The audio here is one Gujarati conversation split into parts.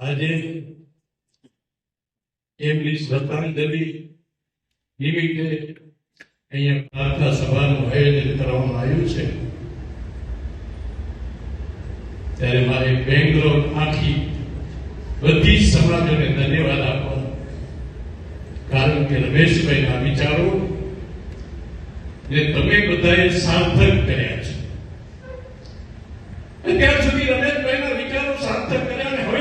આજે એમની શ્રદ્ધાંજલિ નિમિત્તે અહીંયા પ્રાર્થના સભાનું આયોજન કરવામાં આવ્યું છે. ત્યારે મારે બેંગ્લોર આખી બધી સમાજોને ધન્યવાદ આપવા. કારણ કે રમેશભાઈના વિચારો ને તમે બધાએ સાર્થક કર્યા.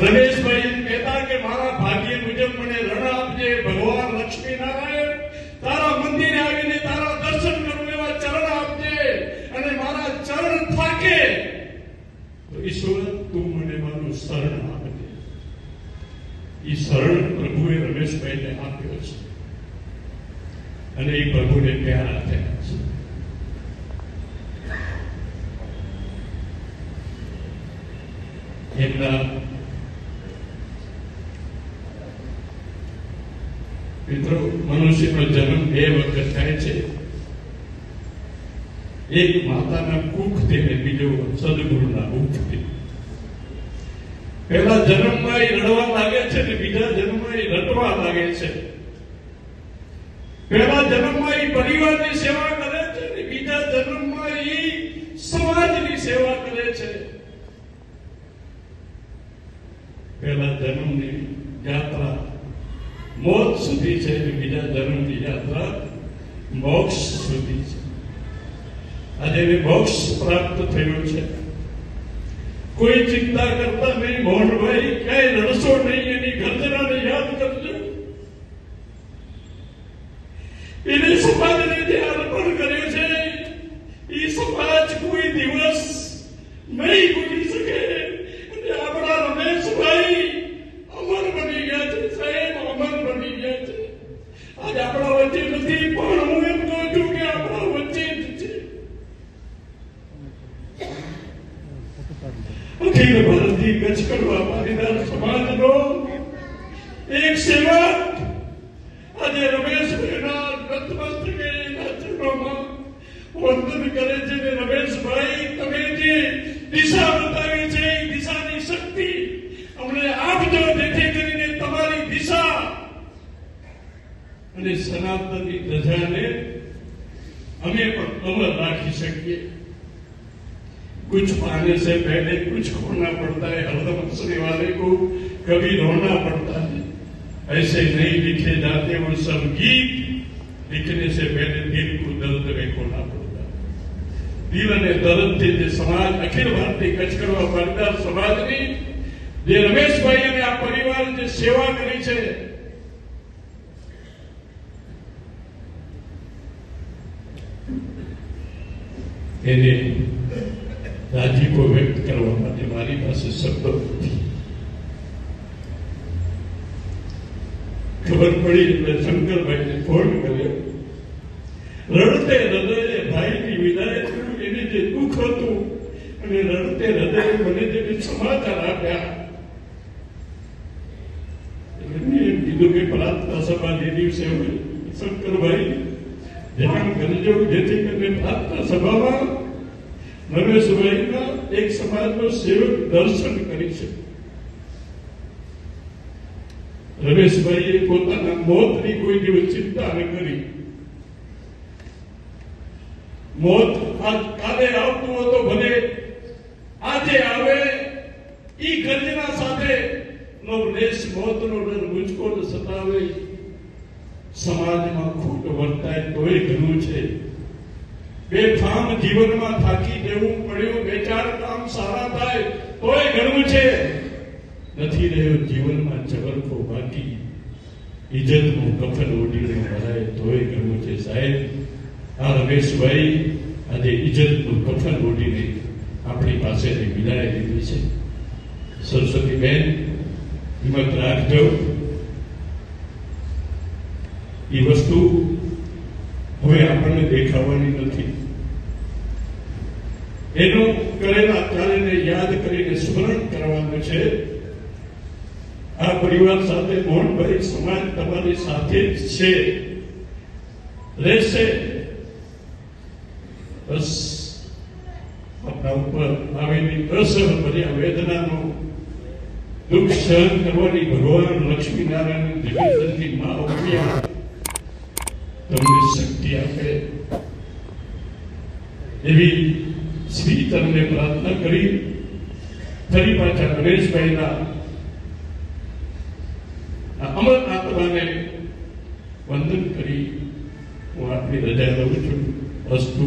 રમેશભાઈ કહેતા કે મારા ભાગ્ય મુજબ મને રણ આપજે, ભગવાન લક્ષ્મી નારાયણ તારા મંદિરે આવીને તારા દર્શન કરું એવા ચરણ આપજે અને મારા ચરણ થાકે. ઈશ્વર, તું મને મારું શરણ આપજે. એ શરણ પ્રભુએ રમેશભાઈને આપ્યો છે. અને એ પ્રભુને પ્યારા થયા છે. એમના મિત્રો મનુષ્યનો જન્મ બે વખત થાય છે. એક માતાના કુખથી ને બીજો સદગુરુના મુખથી પહેલા જન્મમાં એ રડવા લાગે છે ને બીજા જન્મમાં એ રટવા લાગે છે. પહેલા જન્મમાં એ પરિવારની સેવા કરે છે ને બીજા જન્મમાં એ સમાજની સેવા કરે છે. પહેલા જન્મની યાત્રા મોત સુધી છે, બીજા ધર્મની યાત્રા મોક્ષ સુધી છે. આજે એને મોક્ષ પ્રાપ્ત થયો છે. કોઈ ચિંતા કરતા નહીં મોહનભાઈ ક્યાંય રડશો નહીં એની ગર્જનાને યાદ કરજો એને સમાજને જે અર્પણ કર્યો છે એ સમાજ કોઈ દિવસ નહીં ભૂલી શકે અને આપણા રમેશભાઈ અમર બની ગયા છે સાહેબ અમર બની ગયા છે આજે આપણા વચ્ચે નથી પણ હું એમ કહું છું કે આપણા વચ્ચે જ છે દિશા બતાવી શક્તિ અમને આપજો જેથી કરીને તમારી દિશા અને સનાતનની પ્રજાને અમે પણ અમર રાખી શકીએ. कुछ पाने से पहले कुछ खोना पड़ता है हरदम हंसने वाले को कभी रोना पड़ता है ऐसे नहीं लिखे जाते वो सब गीत लिखने से पहले दिल को दर्द में खोना पड़ता है દિલ અને દર્દથી જે સમાજ અખિલ ભારતીય કચ્છ કરવા પાટીદાર સમાજની જે રમેશભાઈ અને આ પરિવાર જે સેવા કરી છે એને રાજીપો વ્યક્ત કરવા માટે મારી પાસે શબ્દો નથી ખબર પડી એટલે શંકરભાઈને ફોન કર્યો રડતે હૃદયે ભાઈની વિદાય થયું એને જે દુઃખ હતું અને રડતે હૃદયે મને જે સમાચાર આપ્યા એટલે મેં એમ કીધું કે પ્રાર્થના સભાની દિવસે હવે શંકરભાઈ ધ્યાન કરજો જેથી કરીને પ્રાર્થના સભામાં નરેશભાઈના એક સમાજનો સેવક દર્શન કરી છે. રમેશભાઈએ પોતાના મોતની કોઈ દિવસ ચિંતા ન કરી. મોત કાલે આવતું હતો ભલે આજે આવે, ઈ ગર્જના સાથે નો લેશ મોતનો ડર મુજકો ન સતાવે. સમાજમાં ખોટ વર્તાય તોય ઘણું છે. બેફામ જીવનમાં થાકી જવું પડ્યું, બે ચાર કામ સારા થાય, તોય ઘણું છે. નથી રહ્યો જીવનમાં ચવરકો બાકી. ઇજ્જતનું કફન ઓઢીને ભરાય, તોય ઘણું છે. સાહેબ, આ રમેશભાઈ આજે ઇજ્જતનું કફન ઓઢીને આપણી પાસેથી વિદાય લીધી છે. સરસ્વતીબેન, હિંમત રાખજો. એ વસ્તુ હવે આપણને દેખાવાની નથી. એનું કરેલા કાર્યને યાદ કરીને સ્મરણ કરવાનું છે. આ પરિવાર સાથે મોહનભાઈ સમાજ તમારી સાથે જ છે. રહેશે. બસ. આપણા ઉપર આવેલી અસહન ભર્યા વેદનાનો દુઃખ સહન કરવાની ભગવાન લક્ષ્મીનારાયણ જગતની મા ઉમિયા તમને શક્તિ આપે. એવી શ્રી તમને પ્રાર્થના કરી, ફરી પાછા ગણેશભાઈના અમર આત્માને વંદન કરી હું આપની રજા લઉં છું. અસ્તુ.